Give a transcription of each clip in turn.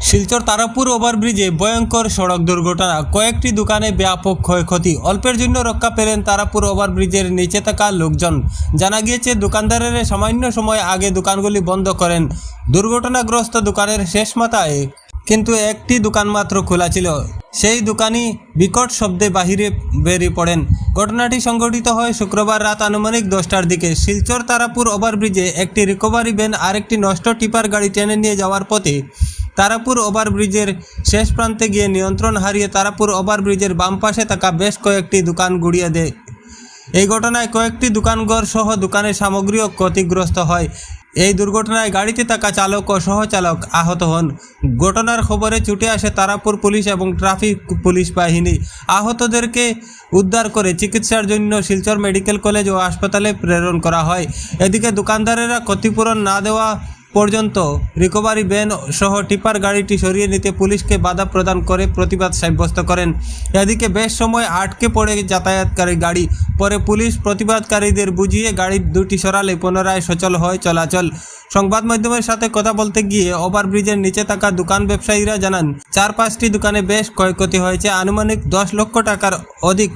শিলচর তারাপুর ওভারব্রিজে ভয়ঙ্কর সড়ক দুর্ঘটনা। কয়েকটি দোকানে ব্যাপক ক্ষয়ক্ষতি। অল্পের জন্য রক্ষা পেলেন তারাপুর ওভারব্রিজের নিচে থাকা লোকজন। জানা গিয়েছে, দোকানদারের সামান্য সময় আগে দোকানগুলি বন্ধ করেন। দুর্ঘটনাগ্রস্ত দোকানের শেষ মাথায় কিন্তু একটি দোকান মাত্র খোলা ছিল। সেই দোকানি বিকট শব্দে বাহিরে বেরিয়ে পড়েন। ঘটনাটি সংঘটিত হয় শুক্রবার রাত আনুমানিক দশটার দিকে। শিলচর তারাপুর ওভারব্রিজে একটি রিকভারি ভ্যান আরেকটি নষ্ট টিপার গাড়ি টেনে নিয়ে যাওয়ার পথে তারাপুর ওভারব্রিজের শেষ প্রান্তে গিয়ে নিয়ন্ত্রণ হারিয়ে তারাপুর ওভারব্রিজের বাম পাশে থাকা বেশ কয়েকটি দোকান গুড়িয়ে দেয়। এই ঘটনায় কয়েকটি দোকানঘর সহ দোকানের সামগ্রীও ক্ষতিগ্রস্ত হয়। এই দুর্ঘটনায় গাড়িতে থাকা চালক ও সহচালক আহত হন। ঘটনার খবরে ছুটে আসে তারাপুর পুলিশ এবং ট্রাফিক পুলিশ বাহিনী। আহতদেরকে উদ্ধার করে চিকিৎসার জন্য শিলচর মেডিকেল কলেজ ও হাসপাতালে প্রেরণ করা হয়। এদিকে দোকানদারেরা ক্ষতিপূরণ না দেওয়া পর্যন্ত রিকভারি ভ্যান সহ টিপার গাড়িটি সরিয়ে নিতে পুলিশকে বাধা প্রদান করে প্রতিবাদ সাব্যস্ত করেন। এদিকে বেশ সময় আটকে পড়ে যাতায়াতকারী গাড়ি। পরে পুলিশ প্রতিবাদকারীদের বুঝিয়ে গাড়ি দুটি সরালে পুনরায় সচল হয় চলাচল। সংবাদ মাধ্যমের সাথে কথা বলতে গিয়ে ওভারব্রিজের নিচে থাকা দোকান ব্যবসায়ীরা জানান চার পাঁচটি দোকানে বেশ ক্ষয়ক্ষতি হয়েছে। আনুমানিক দশ লক্ষ টাকার অধিক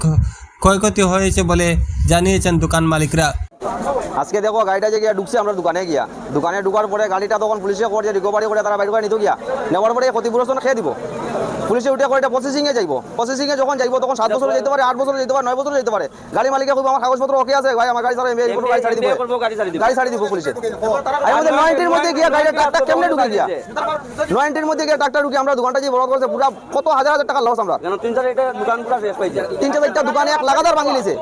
ক্ষয়ক্ষতি হয়েছে বলে জানিয়েছেন দোকান মালিকরা। আজকে দেখো গাড়িটা যে গিয়া ঢুকছে, আমরা দোকানে গিয়া। দোকানে ঢুকার পরে গাড়িটা তখন পুলিশে করছে রিকভারি করে তারা বাইরে করে নিত গিয়া। নেওয়ার পরে ক্ষতিগ্রস্ত খেয়ে দিব। পুলিশে উঠে করে এটা প্রসেসিংয়ে যাইব। প্রসেসিংয়ে যখন যাইব তখন সাত বছর যেতে পারে আট বছর যেতে পারে নয় বছর যেতে পারে। গাড়ি মালিকে কইব আমার কাগজপত্র ওকে আছে ভাই আমার গাড়ি ছাড়া আমি কোনো গাড়ি ছাড়ি দিব। গাড়ি ছাড়ি দিব। পুলিশে। আমি মধ্যে নয়টির মধ্যে গিয়া গাড়িটা ট্রাকটা কেমনে ঢুকে গিয়া নয়টির মধ্যে গিয়া ট্রাকটা ঢুকে আমরা দোকানটা যে বড় করছে পুরো কত হাজার হাজার টাকা লস আমরা। কেন তিন চারটা দোকান পুরো শেষ পাইছে তিন চারটা দোকানে এক লাগাতার ভাঙি নিছে।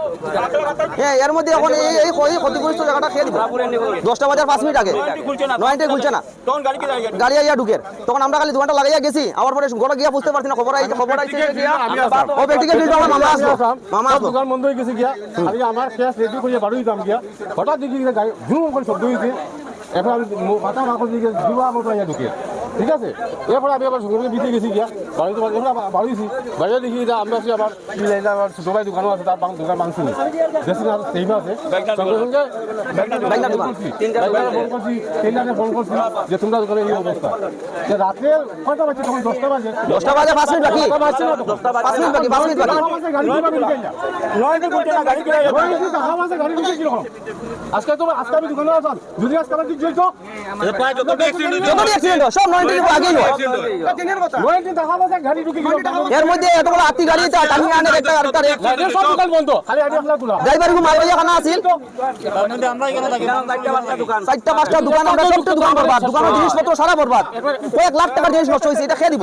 হ্যাঁ এর মধ্যে এখন এই এই ক্ষতি- ক্ষতিগ্রস্ত জায়গাটা খেয়ে দিব। দশটা বাজার পাঁচ মিনিট আগে। নয়টায় খুলছে না। গাড়ি আইয়া ঢুকের। তখন আমরা খালি দোকানটা লাগাইয়া গেছি আমার পরে ঘরে গিয়া বুঝতে পারছি না খবর আইছে খবর আইছে গিয়া ও ব্যক্তিকে বিল আমার মামা আসলো মামা আসলো দোকান বন্ধ হয়ে গেছে গিয়া। আমি আমার শেষ রেডি করে বাড়ি দিতাম গিয়া। হঠাৎ দেখি গাড়ি ঘুম করে শব্দ হয়েছে এখন আমি মাথা মাথা দিকে দুয়া মতো ঢুকে। ঠিক আছে? এরপর আমি আবার সঙ্গে বিতে গেছি গিয়া। বাড়ি তো এরপর আবার বাড়িছি বাড়িতে দেখি যে আমরা আছি আবার কি লাইন আবার ছোট ভাই দোকানও আছে তার দোকান মাংস নেই। দেশি না সেই আছে। সঙ্গে সঙ্গে ফোন করছি। তিনটাকে ফোন করছি যে তোমরা দোকানে এই অবস্থা। যে রাত্রে কয়টা বাজে তখন? দশটা বাজে। দশটা বাজে পাঁচ মিনিট বাকি। দশটা পাঁচ মিনিট পাঁচ মিনিট? আজকে তো আজকে আমি দোকানে আসলাম যদি আজকে আমার কিছু হইতো যতটি অ্যাক্সিডেন্ট সব নয়টির এর মধ্যে এতগুলো আত্মি গাড়ি আছে টানি আনে একটা খোলা ড্রাইভার মাল খানা আছিল দোকান চারটা পাঁচটা দোকান আমরা সবটা দোকান বরবাদ। দোকানের জিনিসপত্র সারা বরবাদ। কয়েক লাখ টাকার জিনিস নষ্ট হয়েছে এটা খেয়ে দিব।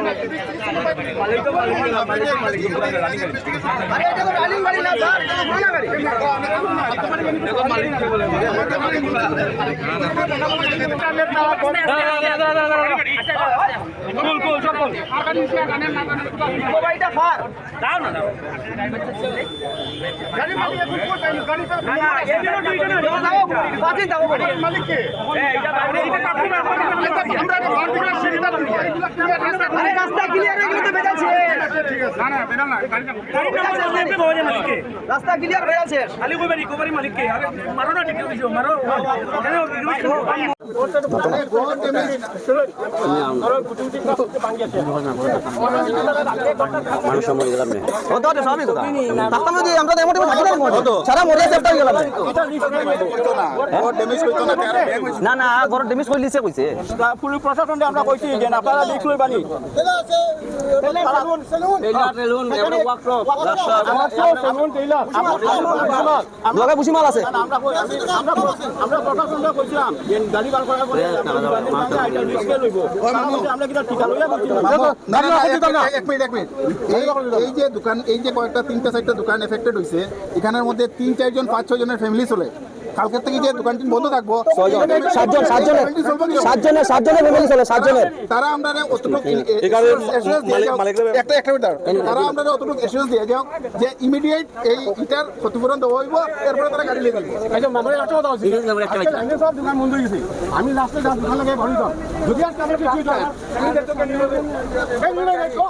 নিয়ে এখানে মালিক কে আইছে এখানে মালিক কে গাড়ি মালিক গাড়ি মালিক কে আমরা মার্কেটের সুবিধা দিই রাস্তা ক্লিয়ার হয়ে গেলে তো বেজাছে ঠিক আছে না না বেনা না গাড়িটা রাস্তা ক্লিয়ার হয়ে আছে হতো হতো স্বাভাবিক কথা থাকতাম যদি আমরা তো এমন থাকি না মরে সারা মরে। আছে গেলাম না না ঘর ড্যামেজ করে লিছে কইছে। পুলিশ প্রশাসনকে আমরা কইছি যে আপনারা লিখ লই বুঝি মাল আছে। এই এই যে দোকান এই যে কয়েকটা তিনটা চারটা দোকান এফেক্টেড হয়েছে এখানের মধ্যে তিন চারজন পাঁচ ছয় জনের ফ্যামিলি চলে। কালকের থেকে যে দোকানটি বন্ধ থাকব সাতজন সাতজনের? সাতজনের সাতজনের ফ্যামিলি চলে সাতজনের। তারা আমরা অতটুকু assurance দিয়ে একটা একটা মিনিট তারা আমরা অতটুকু assurance দিয়ে যাও যে ইমিডিয়েট এই ইটার ক্ষতিপূরণ দেওয়া হইব এরপরে তারা গাড়ি নিয়ে যাবে। কথা লাইনে সব দোকান বন্ধ হয়ে গেছে আমি লাস্টে যা দোকান লাগে ভরি দাম যদি আজকে আমরা কিছু হয় আমি দেখতে পারি এই নিলে দেখো